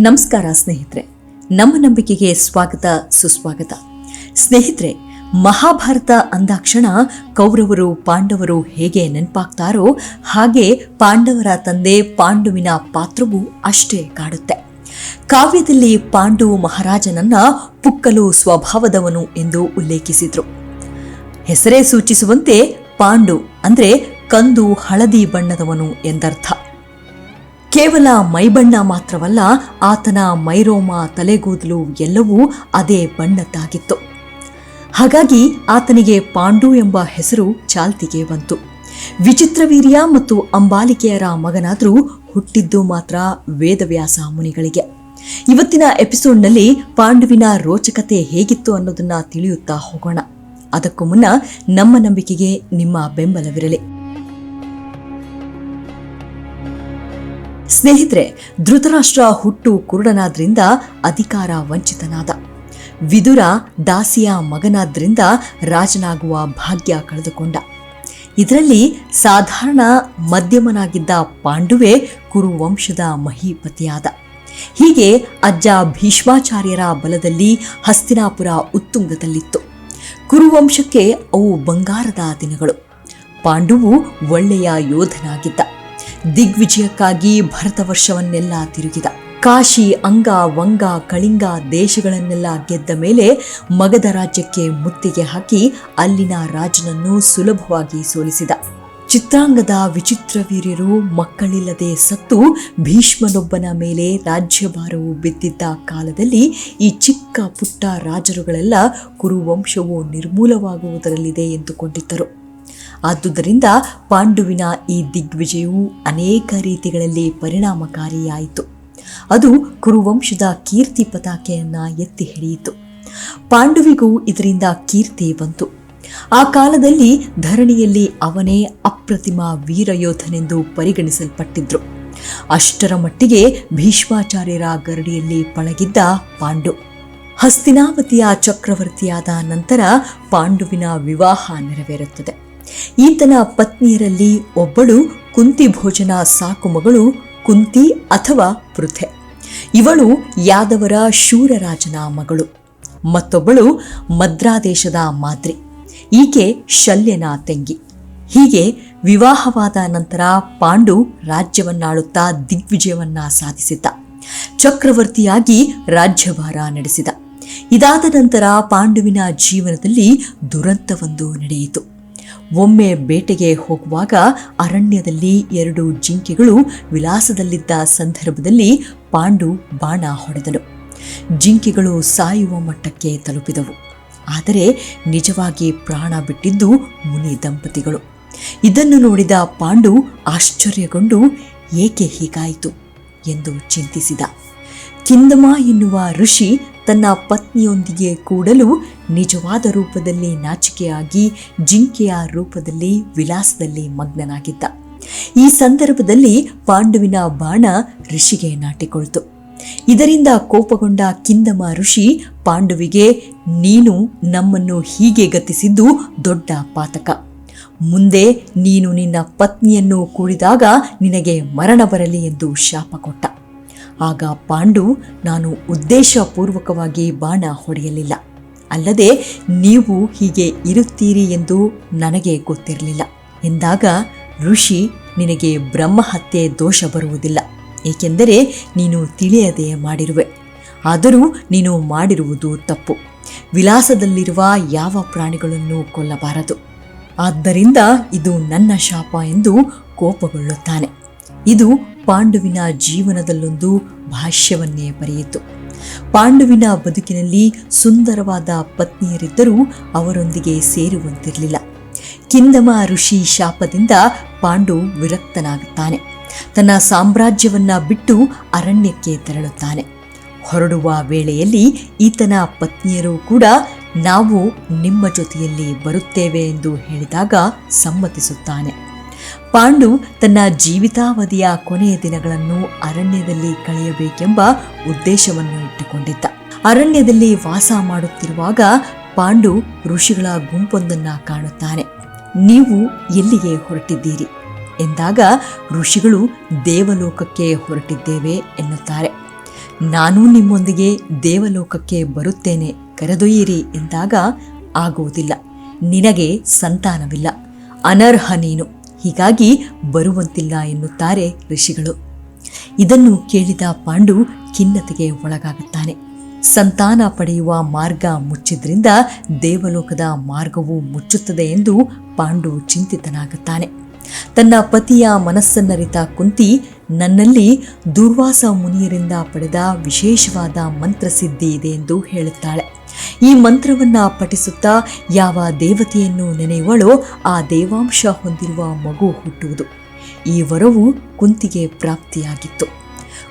ನಮಸ್ಕಾರ ಸ್ನೇಹಿತರೆ. ನಮ್ಮ ನಂಬಿಕೆಗೆ ಸ್ವಾಗತ, ಸುಸ್ವಾಗತ. ಸ್ನೇಹಿತರೆ, ಮಹಾಭಾರತ ಅಂದಾಕ್ಷಣ ಕೌರವರು, ಪಾಂಡವರು ಹೇಗೆ ನೆನಪಾಗ್ತಾರೋ ಹಾಗೆ ಪಾಂಡವರ ತಂದೆ ಪಾಂಡುವಿನ ಪಾತ್ರವು ಅಷ್ಟೇ ಕಾಡುತ್ತೆ. ಕಾವ್ಯದಲ್ಲಿ ಪಾಂಡು ಮಹಾರಾಜನನ್ನ ಪುಕ್ಕಲು ಸ್ವಭಾವದವನು ಎಂದು ಉಲ್ಲೇಖಿಸಿದ್ರು. ಹೆಸರೇ ಸೂಚಿಸುವಂತೆ ಪಾಂಡು ಅಂದ್ರೆ ಕಂದು ಹಳದಿ ಬಣ್ಣದವನು ಎಂದರ್ಥ. ಕೇವಲ ಮೈಬಣ್ಣ ಮಾತ್ರವಲ್ಲ, ಆತನ ಮೈರೋಮ ತಲೆಗೂದಲು ಎಲ್ಲವೂ ಅದೇ ಬಣ್ಣದ್ದಾಗಿತ್ತು. ಹಾಗಾಗಿ ಆತನಿಗೆ ಪಾಂಡು ಎಂಬ ಹೆಸರು ಚಾಲ್ತಿಗೆ ಬಂತು. ವಿಚಿತ್ರವೀರ್ಯ ಮತ್ತು ಅಂಬಾಲಿಕೆಯರ ಮಗನಾದರೂ ಹುಟ್ಟಿದ್ದು ಮಾತ್ರ ವೇದವ್ಯಾಸ ಮುನಿಗಳಿಗೆ. ಇವತ್ತಿನ ಎಪಿಸೋಡ್ನಲ್ಲಿ ಪಾಂಡುವಿನ ರೋಚಕತೆ ಹೇಗಿತ್ತು ಅನ್ನೋದನ್ನ ತಿಳಿಯುತ್ತಾ ಹೋಗೋಣ. ಅದಕ್ಕೂ ಮುನ್ನ ನಮ್ಮ ನಂಬಿಕೆಗೆ ನಿಮ್ಮ ಬೆಂಬಲವಿರಲಿ. ಸ್ನೇಹಿತರೆ, ಧೃತರಾಷ್ಟ್ರ ಹುಟ್ಟು ಕುರುಡನಾದ್ರಿಂದ ಅಧಿಕಾರ ವಂಚಿತನಾದ. ವಿದುರ ದಾಸಿಯ ಮಗನಾದ್ರಿಂದ ರಾಜನಾಗುವ ಭಾಗ್ಯ ಕಳೆದುಕೊಂಡ. ಇದರಲ್ಲಿ ಸಾಧಾರಣ ಮಧ್ಯಮನಾಗಿದ್ದ ಪಾಂಡುವೆ ಕುರುವಂಶದ ಮಹೀಪತಿಯಾದ. ಹೀಗೆ ಅಜ್ಜ ಭೀಷ್ಮಾಚಾರ್ಯರ ಬಲದಲ್ಲಿ ಹಸ್ತಿನಾಪುರ ಉತ್ತುಂಗದಲ್ಲಿತ್ತು. ಕುರುವಂಶಕ್ಕೆ ಅವು ಬಂಗಾರದ ದಿನಗಳು. ಪಾಂಡುವು ಒಳ್ಳೆಯ ಯೋಧನಾಗಿದ್ದ. ದಿಗ್ವಿಜಯಕ್ಕಾಗಿ ಭರತವರ್ಷವನ್ನೆಲ್ಲ ತಿರುಗಿದ. ಕಾಶಿ, ಅಂಗ, ವಂಗ, ಕಳಿಂಗ ದೇಶಗಳನ್ನೆಲ್ಲ ಗೆದ್ದ ಮೇಲೆ ಮಗಧ ರಾಜ್ಯಕ್ಕೆ ಮುತ್ತಿಗೆ ಹಾಕಿ ಅಲ್ಲಿನ ರಾಜನನ್ನು ಸುಲಭವಾಗಿ ಸೋಲಿಸಿದ. ಚಿತ್ರಾಂಗದ ವಿಚಿತ್ರ ವೀರ್ಯರು ಮಕ್ಕಳಿಲ್ಲದೆ ಸತ್ತು ಭೀಷ್ಮನೊಬ್ಬನ ಮೇಲೆ ರಾಜ್ಯಭಾರವು ಬಿದ್ದಿದ್ದ ಕಾಲದಲ್ಲಿ ಈ ಚಿಕ್ಕ ಪುಟ್ಟ ರಾಜರುಗಳೆಲ್ಲ ಕುರುವಂಶವು ನಿರ್ಮೂಲವಾಗುವುದರಲ್ಲಿದೆ ಎಂದುಕೊಂಡಿದ್ದರು. ಆದುದರಿಂದ ಪಾಂಡುವಿನ ಈ ದಿಗ್ವಿಜಯವು ಅನೇಕ ರೀತಿಗಳಲ್ಲಿ ಪರಿಣಾಮಕಾರಿಯಾಯಿತು. ಅದು ಕುರುವಂಶದ ಕೀರ್ತಿ ಪತಾಕೆಯನ್ನು ಎತ್ತಿ ಹಿಡಿಯಿತು. ಪಾಂಡುವಿಗೂ ಇದರಿಂದ ಕೀರ್ತಿ ಬಂತು. ಆ ಕಾಲದಲ್ಲಿ ಧರಣಿಯಲ್ಲಿ ಅವನೇ ಅಪ್ರತಿಮ ವೀರಯೋಧನೆಂದು ಪರಿಗಣಿಸಲ್ಪಟ್ಟಿದ್ರು. ಅಷ್ಟರ ಮಟ್ಟಿಗೆ ಭೀಷ್ಮಾಚಾರ್ಯರ ಗರಡಿಯಲ್ಲಿ ಪಳಗಿದ್ದ ಪಾಂಡು. ಹಸ್ತಿನಾವತಿಯ ಚಕ್ರವರ್ತಿಯಾದ ನಂತರ ಪಾಂಡುವಿನ ವಿವಾಹ ನೆರವೇರುತ್ತದೆ. ಈತನ ಪತ್ನಿಯರಲ್ಲಿ ಒಬ್ಬಳು ಕುಂತಿ ಭೋಜನ ಸಾಕು ಮಗಳು ಕುಂತಿ ಅಥವಾ ಪೃಥೆ ಇವಳು ಯಾದವರ ಶೂರರಾಜನ ಮಗಳು. ಮತ್ತೊಬ್ಬಳು ಮದ್ರಾದೇಶದ ಮಾದ್ರಿ. ಈಕೆ ಶಲ್ಯನ ತಂಗಿ. ಹೀಗೆ ವಿವಾಹವಾದ ನಂತರ ಪಾಂಡು ರಾಜ್ಯವನ್ನಾಳುತ್ತಾ ದಿಗ್ವಿಜಯವನ್ನ ಸಾಧಿಸಿದ್ದ. ಚಕ್ರವರ್ತಿಯಾಗಿ ರಾಜ್ಯಭಾರ ನಡೆಸಿದ. ಇದಾದ ನಂತರ ಪಾಂಡುವಿನ ಜೀವನದಲ್ಲಿ ದುರಂತವೊಂದು ನಡೆಯಿತು. ಒಮ್ಮೆ ಬೇಟೆಗೆ ಹೋಗುವಾಗ ಅರಣ್ಯದಲ್ಲಿ ಎರಡು ಜಿಂಕೆಗಳು ವಿಲಾಸದಲ್ಲಿದ್ದ ಸಂದರ್ಭದಲ್ಲಿ ಪಾಂಡು ಬಾಣ ಹೊಡೆದನು. ಜಿಂಕೆಗಳು ಸಾಯುವ ಮಟ್ಟಕ್ಕೆ ತಲುಪಿದವು. ಆದರೆ ನಿಜವಾಗಿ ಪ್ರಾಣ ಬಿಟ್ಟಿದ್ದು ಮುನಿ ದಂಪತಿಗಳು. ಇದನ್ನು ನೋಡಿದ ಪಾಂಡು ಆಶ್ಚರ್ಯಗೊಂಡು, ಏಕೆ ಹೀಗಾಯಿತು ಎಂದು ಚಿಂತಿಸಿದ. ಕಿಂದಮ ಎನ್ನುವ ಋಷಿ ತನ್ನ ಪತ್ನಿಯೊಂದಿಗೆ ಕೂಡಲು ನಿಜವಾದ ರೂಪದಲ್ಲಿ ನಾಚಿಕೆಯಾಗಿ ಜಿಂಕೆಯ ರೂಪದಲ್ಲಿ ವಿಲಾಸದಲ್ಲಿ ಮಗ್ನನಾಗಿದ್ದ. ಈ ಸಂದರ್ಭದಲ್ಲಿ ಪಾಂಡುವಿನ ಬಾಣ ಋಷಿಗೆ ನಾಟಿಕೊಳ್ತು. ಇದರಿಂದ ಕೋಪಗೊಂಡ ಕಿಂದಮ ಋಷಿ ಪಾಂಡುವಿಗೆ, ನೀನು ನಮ್ಮನ್ನು ಹೀಗೆ ಗತಿಸಿದ್ದು ದೊಡ್ಡ ಪಾತಕ. ಮುಂದೆ ನೀನು ನಿನ್ನ ಪತ್ನಿಯನ್ನು ಕೂಡಿದಾಗ ನಿನಗೆ ಮರಣ ಬರಲಿ ಎಂದು ಶಾಪ ಕೊಟ್ಟ. ಆಗ ಪಾಂಡು, ನಾನು ಉದ್ದೇಶಪೂರ್ವಕವಾಗಿ ಬಾಣ ಹೊಡೆಯಲಿಲ್ಲ. ಅಲ್ಲದೆ ನೀವು ಹೀಗೆ ಇರುತ್ತೀರಿ ಎಂದು ನನಗೆ ಗೊತ್ತಿರಲಿಲ್ಲ. ಎಂದಾಗ ಋಷಿ, ನಿನಗೆ ಬ್ರಹ್ಮಹತ್ಯೆ ದೋಷ ಬರುವುದಿಲ್ಲ, ಏಕೆಂದರೆ ನೀನು ತಿಳಿಯದೆ ಮಾಡಿರುವೆ. ಆದರೂ ನೀನು ಮಾಡಿರುವುದು ತಪ್ಪು. ವಿಲಾಸದಲ್ಲಿರುವ ಯಾವ ಪ್ರಾಣಿಗಳನ್ನು ಕೊಲ್ಲಬಾರದು. ಆದ್ದರಿಂದ ಇದು ನನ್ನ ಶಾಪ ಎಂದು ಕೋಪಗೊಳ್ಳುತ್ತಾನೆ. ಇದು ಪಾಂಡುವಿನ ಜೀವನದಲ್ಲೊಂದು ಭಾಷ್ಯವನ್ನೇ ಬರೆಯಿತು. ಪಾಂಡುವಿನ ಬದುಕಿನಲ್ಲಿ ಸುಂದರವಾದ ಪತ್ನಿಯರಿದ್ದರೂ ಅವರೊಂದಿಗೆ ಸೇರುವಂತಿರಲಿಲ್ಲ. ಕಿಂದಮ ಋಷಿ ಶಾಪದಿಂದ ಪಾಂಡು ವಿರಕ್ತನಾಗುತ್ತಾನೆ. ತನ್ನ ಸಾಮ್ರಾಜ್ಯವನ್ನ ಬಿಟ್ಟು ಅರಣ್ಯಕ್ಕೆ ತೆರಳುತ್ತಾನೆ. ಹೊರಡುವ ವೇಳೆಯಲ್ಲಿ ಈತನ ಪತ್ನಿಯರು ಕೂಡ, ನಾವು ನಿಮ್ಮ ಜೊತೆಯಲ್ಲಿ ಬರುತ್ತೇವೆ ಎಂದು ಹೇಳಿದಾಗ ಸಮ್ಮತಿಸುತ್ತಾನೆ. ಪಾಂಡು ತನ್ನ ಜೀವಿತಾವಧಿಯ ಕೊನೆಯ ದಿನಗಳನ್ನು ಅರಣ್ಯದಲ್ಲಿ ಕಳೆಯಬೇಕೆಂಬ ಉದ್ದೇಶವನ್ನು ಇಟ್ಟುಕೊಂಡಿದ್ದ. ಅರಣ್ಯದಲ್ಲಿ ವಾಸ ಮಾಡುತ್ತಿರುವಾಗ ಪಾಂಡು ಋಷಿಗಳ ಗುಂಪೊಂದನ್ನ ಕಾಣುತ್ತಾನೆ. ನೀವು ಎಲ್ಲಿಗೆ ಹೊರಟಿದ್ದೀರಿ? ಎಂದಾಗ ಋಷಿಗಳು ದೇವಲೋಕಕ್ಕೆ ಹೊರಟಿದ್ದೇವೆ ಎನ್ನುತ್ತಾರೆ. ನಾನು ನಿಮ್ಮೊಂದಿಗೆ ದೇವಲೋಕಕ್ಕೆ ಬರುತ್ತೇನೆ ಕರೆದೊಯ್ಯಿರಿ ಎಂದಾಗ ಆಗುವುದಿಲ್ಲ. ನಿನಗೆ ಸಂತಾನವಿಲ್ಲ. ಅನರ್ಹ ನೀನು. ಹೀಗಾಗಿ ಬರುವಂತಿಲ್ಲ ಎನ್ನುತ್ತಾರೆ ಋಷಿಗಳು. ಇದನ್ನು ಕೇಳಿದ ಪಾಂಡು ಖಿನ್ನತೆಗೆ ಒಳಗಾಗುತ್ತಾನೆ. ಸಂತಾನ ಪಡೆಯುವ ಮಾರ್ಗ ಮುಚ್ಚಿದ್ರಿಂದ ದೇವಲೋಕದ ಮಾರ್ಗವು ಮುಚ್ಚುತ್ತದೆ ಎಂದು ಪಾಂಡು ಚಿಂತಿತನಾಗುತ್ತಾನೆ. ತನ್ನ ಪತಿಯ ಮನಸ್ಸನ್ನರಿತ ಕುಂತಿ ನನ್ನಲ್ಲಿ ದುರ್ವಾಸ ಮುನಿಯರಿಂದ ಪಡೆದ ವಿಶೇಷವಾದ ಮಂತ್ರಸಿದ್ಧಿ ಇದೆ ಎಂದು ಹೇಳುತ್ತಾಳೆ. ಈ ಮಂತ್ರವನ್ನ ಪಠಿಸುತ್ತಾ ಯಾವ ದೇವತೆಯನ್ನು ನೆನೆಯುವಳೋ ಆ ದೇವಾಂಶ ಹೊಂದಿರುವ ಮಗು ಹುಟ್ಟುವುದು. ಈ ವರವು ಕುಂತಿಗೆ ಪ್ರಾಪ್ತಿಯಾಗಿತ್ತು.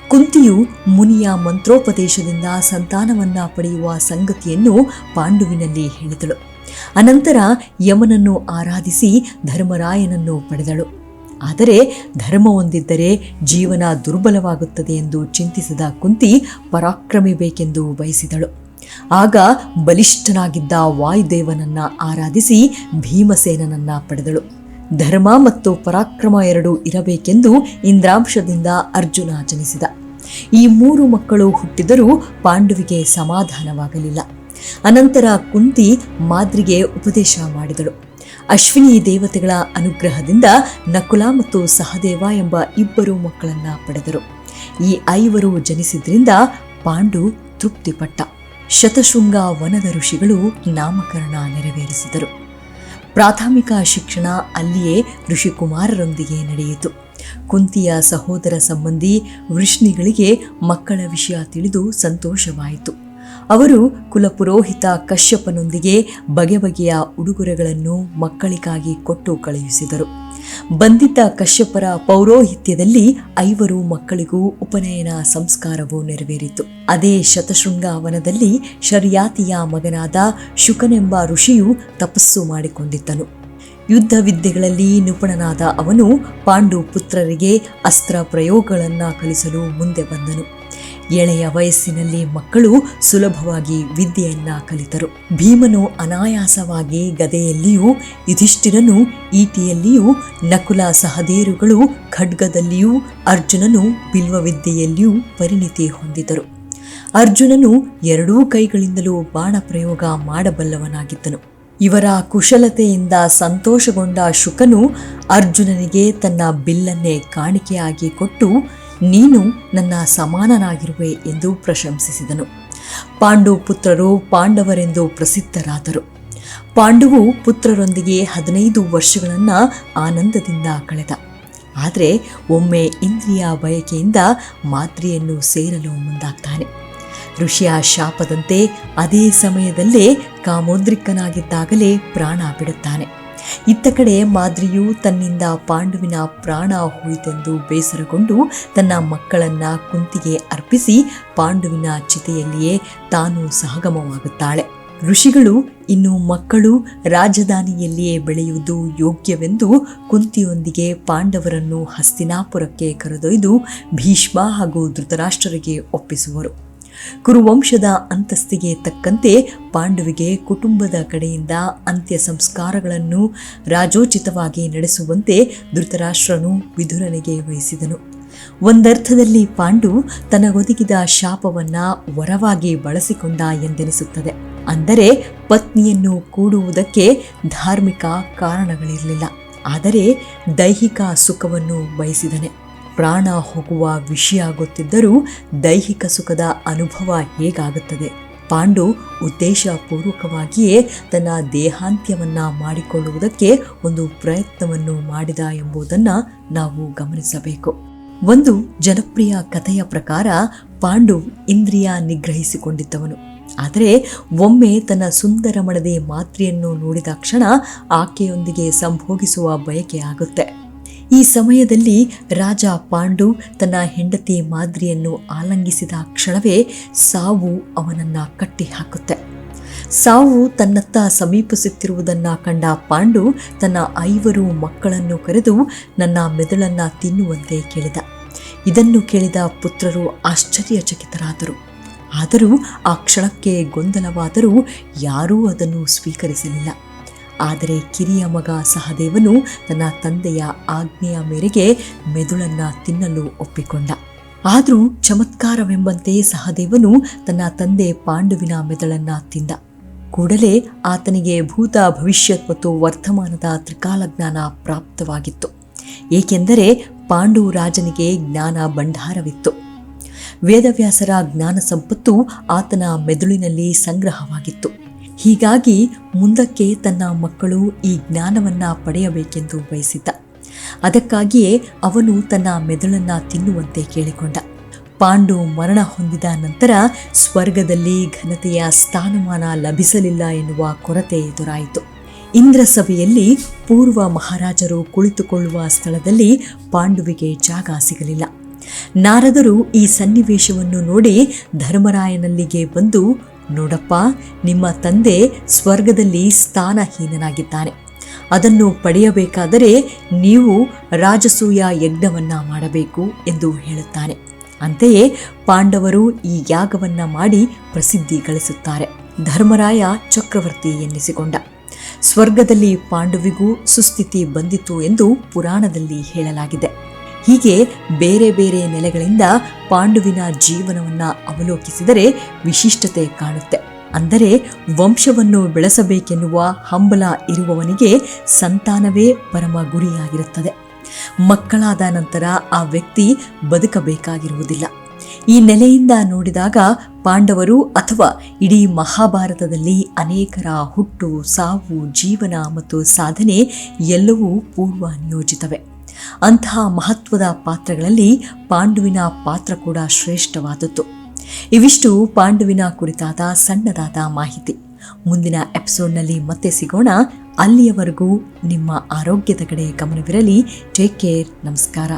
ಕುಂತಿಯು ಮುನಿಯ ಮಂತ್ರೋಪದೇಶದಿಂದ ಸಂತಾನವನ್ನ ಪಡೆಯುವ ಸಂಗತಿಯನ್ನು ಪಾಂಡುವಿನಲ್ಲಿ ಹೇಳಿದಳು. ಅನಂತರ ಯಮನನ್ನು ಆರಾಧಿಸಿ ಧರ್ಮರಾಯನನ್ನು ಪಡೆದಳು. ಆದರೆ ಧರ್ಮವೊಂದಿದ್ದರೆ ಜೀವನ ದುರ್ಬಲವಾಗುತ್ತದೆ ಎಂದು ಚಿಂತಿಸಿದ ಕುಂತಿ ಪರಾಕ್ರಮಿ ಬೇಕೆಂದು ಬಯಸಿದಳು. ಆಗ ಬಲಿಷ್ಠನಾಗಿದ್ದ ವಾಯುದೇವನನ್ನ ಆರಾಧಿಸಿ ಭೀಮಸೇನನನ್ನ ಪಡೆದಳು. ಧರ್ಮ ಮತ್ತು ಪರಾಕ್ರಮ ಎರಡೂ ಇರಬೇಕೆಂದು ಇಂದ್ರಾಂಶದಿಂದ ಅರ್ಜುನ ಜನಿಸಿದ. ಈ ಮೂರು ಮಕ್ಕಳು ಹುಟ್ಟಿದರೂ ಪಾಂಡುವಿಗೆ ಸಮಾಧಾನವಾಗಲಿಲ್ಲ. ಅನಂತರ ಕುಂತಿ ಮಾದ್ರಿಗೆ ಉಪದೇಶ ಮಾಡಿದಳು. ಅಶ್ವಿನಿ ದೇವತೆಗಳ ಅನುಗ್ರಹದಿಂದ ನಕುಲ ಮತ್ತು ಸಹದೇವ ಎಂಬ ಇಬ್ಬರು ಮಕ್ಕಳನ್ನ ಪಡೆದರು. ಈ ಐವರು ಜನಿಸಿದ್ರಿಂದ ಪಾಂಡು ತೃಪ್ತಿಪಟ್ಟ. ಶತಶೃಂಗ ವನದ ಋಷಿಗಳು ನಾಮಕರಣ ನೆರವೇರಿಸಿದರು. ಪ್ರಾಥಮಿಕ ಶಿಕ್ಷಣ ಅಲ್ಲಿಯೇ ಋಷಿಕುಮಾರರೊಂದಿಗೆ ನಡೆಯಿತು. ಕುಂತಿಯ ಸಹೋದರ ಸಂಬಂಧಿ ವೃಷ್ಣಿಗಳಿಗೆ ಮಕ್ಕಳ ವಿಷಯ ತಿಳಿದು ಸಂತೋಷವಾಯಿತು. ಅವರು ಕುಲಪುರೋಹಿತ ಕಶ್ಯಪನೊಂದಿಗೆ ಬಗೆ ಬಗೆಯ ಉಡುಗೊರೆಗಳನ್ನು ಮಕ್ಕಳಿಗಾಗಿ ಕೊಟ್ಟು ಕಳುಹಿಸಿದರು. ಬಂಧಿತ ಕಶ್ಯಪರ ಪೌರೋಹಿತ್ಯದಲ್ಲಿ ಐವರು ಮಕ್ಕಳಿಗೂ ಉಪನಯನ ಸಂಸ್ಕಾರವು ನೆರವೇರಿತು. ಅದೇ ಶತಶೃಂಗ ವನದಲ್ಲಿ ಶರ್ಯಾತಿಯ ಮಗನಾದ ಶುಕನೆಂಬ ಋಷಿಯು ತಪಸ್ಸು ಮಾಡಿಕೊಂಡಿದ್ದನು. ಯುದ್ಧ ವಿದ್ಯೆಗಳಲ್ಲಿ ನಿಪುಣನಾದ ಅವನು ಪಾಂಡು ಪುತ್ರರಿಗೆ ಅಸ್ತ್ರ ಪ್ರಯೋಗಗಳನ್ನು ಕಲಿಸಲು ಮುಂದೆ ಬಂದನು. ಎಳೆಯ ವಯಸ್ಸಿನಲ್ಲಿ ಮಕ್ಕಳು ಸುಲಭವಾಗಿ ವಿದ್ಯೆಯನ್ನ ಕಲಿತರು. ಭೀಮನು ಅನಾಯಾಸವಾಗಿ ಗದೆಯಲ್ಲಿಯೂ, ಯುಧಿಷ್ಠಿರನು ಈಟಿಯಲ್ಲಿಯೂ, ನಕುಲ ಸಹದೇರುಗಳು ಖಡ್ಗದಲ್ಲಿಯೂ, ಅರ್ಜುನನು ಬಿಲ್ವವಿದ್ಯೆಯಲ್ಲಿಯೂ ಪರಿಣಿತಿ ಹೊಂದಿದರು. ಅರ್ಜುನನು ಎರಡೂ ಕೈಗಳಿಂದಲೂ ಬಾಣ ಪ್ರಯೋಗ ಮಾಡಬಲ್ಲವನಾಗಿದ್ದನು. ಇವರ ಕುಶಲತೆಯಿಂದ ಸಂತೋಷಗೊಂಡ ಶುಕನು ಅರ್ಜುನನಿಗೆ ತನ್ನ ಬಿಲ್ಲನ್ನೇ ಕಾಣಿಕೆಯಾಗಿ ಕೊಟ್ಟು ನೀನು ನನ್ನ ಸಮಾನನಾಗಿರುವೆ ಎಂದು ಪ್ರಶಂಸಿಸಿದನು. ಪಾಂಡು ಪುತ್ರರು ಪಾಂಡವರೆಂದು ಪ್ರಸಿದ್ಧರಾದರು. ಪಾಂಡುವು ಪುತ್ರರೊಂದಿಗೆ ಹದಿನೈದು ವರ್ಷಗಳನ್ನು ಆನಂದದಿಂದ ಕಳೆದ. ಆದರೆ ಒಮ್ಮೆ ಇಂದ್ರಿಯ ಬಯಕೆಯಿಂದ ಮಾತ್ರೆಯನ್ನು ಸೇರಲು ಮುಂದಾಗ್ತಾನೆ. ಋಷಿಯ ಶಾಪದಂತೆ ಅದೇ ಸಮಯದಲ್ಲೇ ಕಾಮೋದ್ರಿಕ್ಕನಾಗಿದ್ದಾಗಲೇ ಪ್ರಾಣ ಬಿಡುತ್ತಾನೆ. ಇತ್ತ ಕಡೆ ಮಾದ್ರಿಯು ತನ್ನಿಂದ ಪಾಂಡುವಿನ ಪ್ರಾಣ ಹೋಯಿತೆಂದು ಬೇಸರಗೊಂಡು ತನ್ನ ಮಕ್ಕಳನ್ನ ಕುಂತಿಗೆ ಅರ್ಪಿಸಿ ಪಾಂಡುವಿನ ಚಿತೆಯಲ್ಲಿಯೇ ತಾನು ಸಹಗಮವಾಗುತ್ತಾಳೆ. ಋಷಿಗಳು, ಇನ್ನು ಮಕ್ಕಳು ರಾಜಧಾನಿಯಲ್ಲಿಯೇ ಬೆಳೆಯುವುದು ಯೋಗ್ಯವೆಂದು ಕುಂತಿಯೊಂದಿಗೆ ಪಾಂಡವರನ್ನು ಹಸ್ತಿನಾಪುರಕ್ಕೆ ಕರೆದೊಯ್ದು ಭೀಷ್ಮ ಹಾಗೂ ಧೃತರಾಷ್ಟ್ರರಿಗೆ ಒಪ್ಪಿಸುವರು. ಕುರುವಂಶದ ಅಂತಸ್ತಿಗೆ ತಕ್ಕಂತೆ ಪಾಂಡುವಿಗೆ ಕುಟುಂಬದ ಕಡೆಯಿಂದ ಅಂತ್ಯ ಸಂಸ್ಕಾರಗಳನ್ನು ರಾಜೋಚಿತವಾಗಿ ನಡೆಸುವಂತೆ ಧೃತರಾಷ್ಟ್ರನು ವಿಧುರನಿಗೆ ವಹಿಸಿದನು. ಒಂದರ್ಥದಲ್ಲಿ ಪಾಂಡು ತನಗೊದಗಿದ ಶಾಪವನ್ನ ವರವಾಗಿ ಬಳಸಿಕೊಂಡ ಎಂದೆನಿಸುತ್ತದೆ. ಅಂದರೆ ಪತ್ನಿಯನ್ನು ಕೂಡುವುದಕ್ಕೆ ಧಾರ್ಮಿಕ ಕಾರಣಗಳಿರಲಿಲ್ಲ. ಆದರೆ ದೈಹಿಕ ಸುಖವನ್ನು ಬಯಸಿದನೆ. ಪ್ರಾಣ ಹೋಗುವ ವಿಷಯ ಗೊತ್ತಿದ್ದರೂ ದೈಹಿಕ ಸುಖದ ಅನುಭವ ಹೇಗಾಗುತ್ತದೆ? ಪಾಂಡು ಉದ್ದೇಶಪೂರ್ವಕವಾಗಿಯೇ ತನ್ನ ದೇಹಾಂತ್ಯವನ್ನು ಮಾಡಿಕೊಳ್ಳುವುದಕ್ಕೆ ಒಂದು ಪ್ರಯತ್ನವನ್ನು ಮಾಡಿದ ಎಂಬುದನ್ನು ನಾವು ಗಮನಿಸಬೇಕು. ಒಂದು ಜನಪ್ರಿಯ ಕಥೆಯ ಪ್ರಕಾರ ಪಾಂಡು ಇಂದ್ರಿಯ ನಿಗ್ರಹಿಸಿಕೊಂಡಿದ್ದವನು. ಆದರೆ ಒಮ್ಮೆ ತನ್ನ ಸುಂದರ ಮಡದೆ ಮಾತ್ರೆಯನ್ನು ನೋಡಿದ ಕ್ಷಣ ಆಕೆಯೊಂದಿಗೆ ಸಂಭೋಗಿಸುವ ಬಯಕೆ ಆಗುತ್ತೆ. ಈ ಸಮಯದಲ್ಲಿ ರಾಜ ಪಾಂಡು ತನ್ನ ಹೆಂಡತಿ ಮಾದ್ರಿಯನ್ನು ಆಲಂಗಿಸಿದ ಕ್ಷಣವೇ ಸಾವು ಅವನನ್ನ ಕಟ್ಟಿ ಹಾಕುತ್ತೆ ಸಾವು ತನ್ನತ್ತ ಸಮೀಪಿಸುತ್ತಿರುವುದನ್ನ ಕಂಡ ಪಾಂಡು ತನ್ನ ಐವರು ಮಕ್ಕಳನ್ನು ಕರೆದು ನನ್ನ ಮೆದುಳನ್ನು ತಿನ್ನುವಂತೆ ಕೇಳಿದ. ಇದನ್ನು ಕೇಳಿದ ಪುತ್ರರು ಆಶ್ಚರ್ಯಚಕಿತರಾದರು. ಆದರೂ ಆ ಕ್ಷಣಕ್ಕೆ ಗೊಂದಲವಾದರೂ ಯಾರೂ ಅದನ್ನು ಸ್ವೀಕರಿಸಲಿಲ್ಲ. ಆದರೆ ಕಿರಿಯ ಮಗ ಸಹದೇವನು ತನ್ನ ತಂದೆಯ ಆಜ್ಞೆಯ ಮೇರೆಗೆ ಮೆದುಳನ್ನು ತಿನ್ನಲು ಒಪ್ಪಿಕೊಂಡ. ಆದರೂ ಚಮತ್ಕಾರವೆಂಬಂತೆ ಸಹದೇವನು ತನ್ನ ತಂದೆ ಪಾಂಡುವಿನ ಮೆದುಳನ್ನು ತಿಂದ. ಕೂಡಲೇ ಆತನಿಗೆ ಭೂತ ಭವಿಷ್ಯತ್ ಮತ್ತು ವರ್ತಮಾನದ ತ್ರಿಕಾಲ ಜ್ಞಾನ ಪ್ರಾಪ್ತವಾಗಿತ್ತು. ಏಕೆಂದರೆ ಪಾಂಡು ರಾಜನಿಗೆ ಜ್ಞಾನ ಭಂಡಾರವಿತ್ತು. ವೇದವ್ಯಾಸರ ಜ್ಞಾನ ಸಂಪತ್ತು ಆತನ ಮೆದುಳಿನಲ್ಲಿ ಸಂಗ್ರಹವಾಗಿತ್ತು. ಹೀಗಾಗಿ ಮುಂದಕ್ಕೆ ತನ್ನ ಮಕ್ಕಳು ಈ ಜ್ಞಾನವನ್ನು ಪಡೆಯಬೇಕೆಂದು ಬಯಸಿದ್ದ. ಅದಕ್ಕಾಗಿಯೇ ಅವನು ತನ್ನ ಮೆದುಳನ್ನು ತಿನ್ನುವಂತೆ ಕೇಳಿಕೊಂಡ. ಪಾಂಡು ಮರಣ ಹೊಂದಿದ ನಂತರ ಸ್ವರ್ಗದಲ್ಲಿ ಘನತೆಯ ಸ್ಥಾನಮಾನ ಲಭಿಸಲಿಲ್ಲ ಎನ್ನುವ ಕೊರತೆ ಎದುರಾಯಿತು. ಇಂದ್ರ ಸಭೆಯಲ್ಲಿ ಪೂರ್ವ ಮಹಾರಾಜರು ಕುಳಿತುಕೊಳ್ಳುವ ಸ್ಥಳದಲ್ಲಿ ಪಾಂಡುವಿಗೆ ಜಾಗ ಸಿಗಲಿಲ್ಲ. ನಾರದರು ಈ ಸನ್ನಿವೇಶವನ್ನು ನೋಡಿ ಧರ್ಮರಾಯನಲ್ಲಿಗೆ ಬಂದು ನೋಡಪ್ಪ, ನಿಮ್ಮ ತಂದೆ ಸ್ವರ್ಗದಲ್ಲಿ ಸ್ಥಾನಹೀನನಾಗಿದ್ದಾನೆ. ಅದನ್ನು ಪಡೆಯಬೇಕಾದರೆ ನೀವು ರಾಜಸೂಯ ಯಜ್ಞವನ್ನು ಮಾಡಬೇಕು ಎಂದು ಹೇಳುತ್ತಾನೆ. ಅಂತೆಯೇ ಪಾಂಡವರು ಈ ಯಾಗವನ್ನು ಮಾಡಿ ಪ್ರಸಿದ್ಧಿ ಗಳಿಸುತ್ತಾರೆ. ಧರ್ಮರಾಯ ಚಕ್ರವರ್ತಿ ಎನ್ನಿಸಿಕೊಂಡ. ಸ್ವರ್ಗದಲ್ಲಿ ಪಾಂಡವಿಗೂ ಸುಸ್ಥಿತಿ ಬಂದಿತು ಎಂದು ಪುರಾಣದಲ್ಲಿ ಹೇಳಲಾಗಿದೆ. ಹೀಗೆ ಬೇರೆ ಬೇರೆ ನೆಲೆಗಳಿಂದ ಪಾಂಡುವಿನ ಜೀವನವನ್ನು ಅವಲೋಕಿಸಿದರೆ ವಿಶಿಷ್ಟತೆ ಕಾಣುತ್ತೆ. ಅಂದರೆ ವಂಶವನ್ನು ಬೆಳೆಸಬೇಕೆನ್ನುವ ಹಂಬಲ ಇರುವವನಿಗೆ ಸಂತಾನವೇ ಪರಮ ಗುರಿಯಾಗಿರುತ್ತದೆ. ಮಕ್ಕಳಾದ ನಂತರ ಆ ವ್ಯಕ್ತಿ ಬದುಕಬೇಕಾಗಿರುವುದಿಲ್ಲ. ಈ ನೆಲೆಯಿಂದ ನೋಡಿದಾಗ ಪಾಂಡವರು ಅಥವಾ ಇಡೀ ಮಹಾಭಾರತದಲ್ಲಿ ಅನೇಕರ ಹುಟ್ಟು, ಸಾವು, ಜೀವನ ಮತ್ತು ಸಾಧನೆ ಎಲ್ಲವೂ ಪೂರ್ವ ನಿಯೋಜಿತವೆ ಅಂತಹ ಮಹತ್ವದ ಪಾತ್ರಗಳಲ್ಲಿ ಪಾಂಡುವಿನ ಪಾತ್ರ ಕೂಡ ಶ್ರೇಷ್ಠವಾದದ್ದು. ಇವಿಷ್ಟು ಪಾಂಡುವಿನ ಕುರಿತಾದ ಸಣ್ಣದಾದ ಮಾಹಿತಿ. ಮುಂದಿನ ಎಪಿಸೋಡ್ನಲ್ಲಿ ಮತ್ತೆ ಸಿಗೋಣ. ಅಲ್ಲಿಯವರೆಗೂ ನಿಮ್ಮ ಆರೋಗ್ಯದ ಕಡೆ ಗಮನವಿರಲಿ. Take care. ನಮಸ್ಕಾರ.